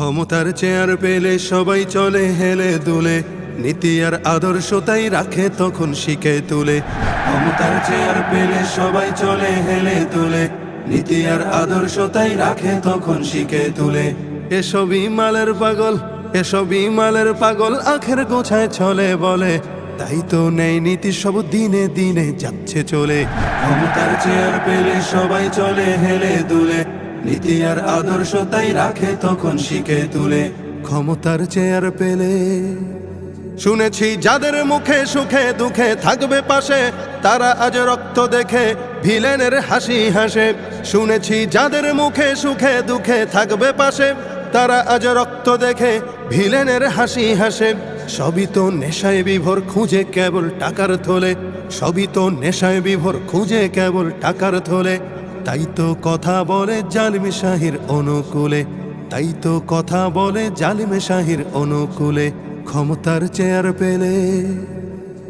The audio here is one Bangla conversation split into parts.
ক্ষমতার চেয়ার পেলে সবাই চলে, হেলে দুলে। নীতি আর আদর্শ তাই রাখে তখন শিখে তুলে। ক্ষমতার চেয়ার পেলে সবাই চলে, হেলে তুলে নীতি আর আদর্শ তাই রাখে তখন শিখে তুলে। এসবই মালের পাগল, এসবই মালের পাগল, আখের গোছায় চলে বলে। তাই তো নেই নীতি সব দিনে দিনে যাচ্ছে চলে। ক্ষমতার চেয়ার পেলে সবাই চলে, হেলে দুলে। নীতি আর আদর্শ তাই রাখে তখন শিখে তুলে। ক্ষমতার চেয়ার পেলে। শুনেছি যাদের মুখে সুখে দুঃখে থাকবে পাশে, তারা আজ রক্ত দেখে ভিলেনের হাসি হাসে। শুনেছি যাদের মুখে সুখে দুঃখে থাকবে পাশে, তারা আজ রক্ত দেখে ভিলেনের হাসি হাসে। সবই তো নেশায় বিভোর খুঁজে কেবল টাকার থলে। সবই তো নেশায় বিভোর খুঁজে কেবল টাকার থলে। তাই তো কথা বলে জালিমি শাহির অনুকূলে, তাই তো কথা বলে জালিমে শাহির অনুকূলে, ক্ষমতার চেয়ার পেলে।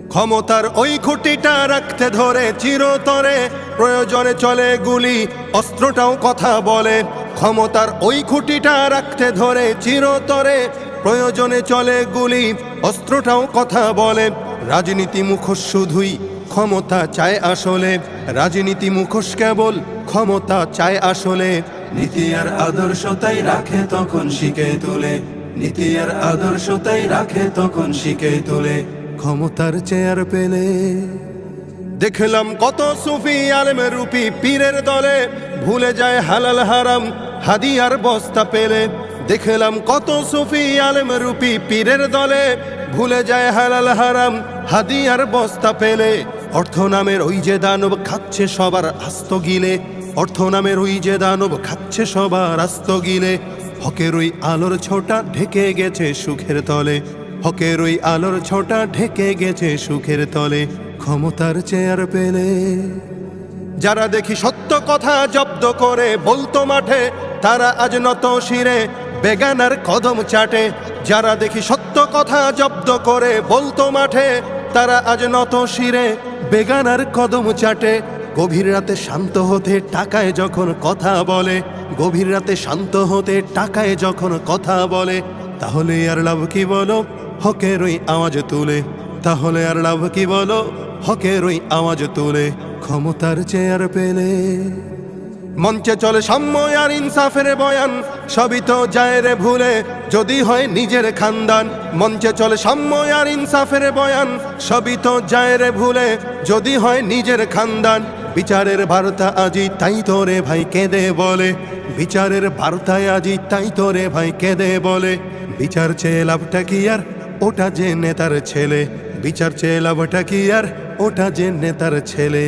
ক্ষমতার ওই খুঁটিটা রাখতে ধরে চিরতরে, প্রয়োজনে চলে গুলি, অস্ত্রটাও কথা বলে। ক্ষমতার ওই খুঁটিটা রাখতে ধরে চিরতরে, প্রয়োজনে চলে গুলি, অস্ত্রটাও কথা বলে। রাজনীতি মুখোশ শুধুই ক্ষমতা চায় আসলে, রাজনীতি মুখোশ কেবল ক্ষমতা চায় আসলে। নীতি আর আদর্শ তাই রাখে তখন শিখে তুলে। নীতি আর আদর্শ তাই রাখে তখন শিখে তুলে। ক্ষমতার চেয়ার পেলে। দেখলাম কত সুফি আলমের রূপী পীরের দলে। ভুলে যায় হালাল হারাম হাদিয়ার বস্তা পেলে। দেখলাম কত সুফি আলম রূপী পীরের দলে। ভুলে যায় হালাল হারাম হাদিয়ার বস্তা পেলে। অর্থ নামের ওই যে দানব খাচ্ছে সবার আস্ত গিলে অর্থ নামের ওই যে দানব খাচ্ছে সবার আস্ত গিলে হকের ওই আলোর ছোটা ঢেকে গেছে সুখের তলে। হকের ওই আলোর ছোটা ঢেকে গেছে সুখের তলে। ক্ষমতার চেয়ার পেলে। যারা দেখি সত্য কথা জব্দ করে বলতো মাঠে, তারা আজ নত শিরে বেগানার কদম চাটে। যারা দেখি সত্য কথা জব্দ করে বলতো মাঠে, তারা আজ নত শিরে বেগানার কদম চাটে, গভীর রাতে শান্ত হতে টাকায় যখন কথা বলে, গভীর রাতে শান্ত হতে টাকায় যখন কথা বলে, তাহলে আর লাভ কি বলো? হকের ওই আওয়াজ তুলে, তাহলে আর লাভ কি বলো? হকের ওই আওয়াজ তুলে, ক্ষমতার চেয়ার পেলে। মঞ্চে চলে সাম্য আর ইনসাফের বয়ান। সবই তো যায় রে ভুলে, যদি হয় নিজের খানদান। মঞ্চে চলে সাম্য আর ইনসাফের বয়ান। সবই তো যায় রে ভুলে, যদি হয় নিজের খানদান। বিচারের বার্তা আজি তাই তো রে ভাই কেঁদে বলে। বিচারের বার্তায় আজি তাই তো রে ভাই কেঁদে বলে। বিচার চেয়ে লাভটা কি আর? ওটা যে নেতার ছেলে। বিচার চেয়ে লাভটা কি আর? ওটা যে নেতার ছেলে।